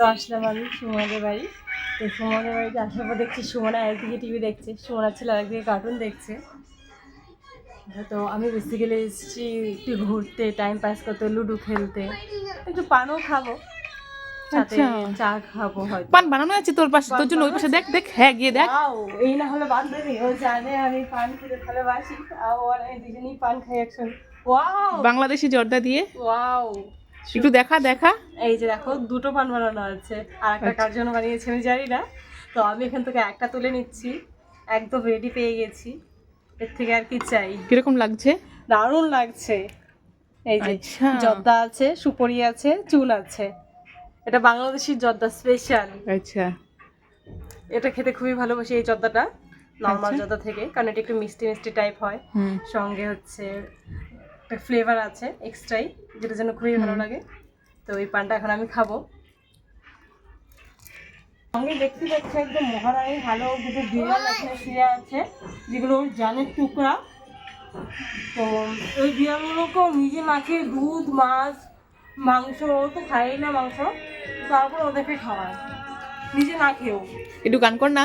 তো আসলাম আমি সুমনের বাড়ি। তো সুমনের বাড়িতে আসার পর দেখছি সুমনা একদিকে টিভি দেখছে সুমনার ছেলে একদিকে কার্টুন দেখছে। তো আমি বেসিক্যালি এসেছি একটু ঘুরতে টাইম পাস করতে লুডো খেলতে। একটু পানও খাব সাথে আচ্ছা। চা খাব হয়তো। পান বানানো আছে তোর পাশে? তোর জন্য ওই পাশে দেখ দেখ হ্যাঁ গিয়ে দেখ। এই না হলে বান্ধবী ও জানে আমি পান খেতে ভালোবাসি। আর দুজনেই পান খাই একসঙ্গে। ওয়াও। বাংলাদেশি জর্দা দিয়ে। ওয়াও। একটু দেখা দেখা। এই যে দেখো দুটো পান বানানো আছে আর একটা কার জন্য বানিয়েছে আমি জানি না। তো আমি এখান থেকে একটা তুলে নিচ্ছি। একদম রেডি পেয়ে গেছি। এর থেকে আর কি চাই। কীরকম লাগছে? দারুণ লাগছে। এই যে আচ্ছা। জর্দা আছে সুপরি আছে চুন আছে। এটা বাংলাদেশি জর্দা স্পেশাল আচ্ছা। এটা খেতে খুবই ভালোবাসি এই জর্দাটা। নর্মাল আচ্ছা। জর্দা থেকে কারণ এটা একটু মিষ্টি মিষ্টি টাইপ হয়। সঙ্গে হচ্ছে একটা ফ্লেভার আছে এক্সট্রাই যেটা জন্য খুবই ভালো লাগে। তো এই পানটা এখন আমি খাব। সঙ্গে দেখতে পাচ্ছি একদম মহারানী ভালো দুটো বিড়াল এখানে শুয়ে আছে যেগুলো ওর জানের টুকরা। তো ওই বিড়ালগুলোকেও নিজে মাখে দুধ মাছ মাংস ও তো খায় না মাংস। তারপর ওদেরকে খাওয়ায়। নিজে না খেয়েও। একটু গান কর না।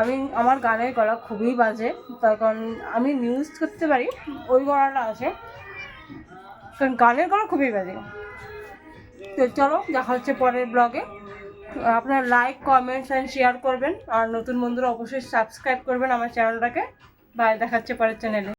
আমি, আমার গানের গলা খুবই বাজে, তার কারণ আমি মিউজ করতে পারি, ওই গলাটা আছে। কারণ গানের গলা খুবই বাজে। তো চলো, দেখা হচ্ছে পরের ব্লগে আপনার লাইক কমেন্টস অ্যান্ড শেয়ার করবেন। আর নতুন বন্ধুরা অবশ্যই সাবস্ক্রাইব করবেন আমার চ্যানেলটাকে বাইরে দেখাচ্ছে পরের চ্যানেলে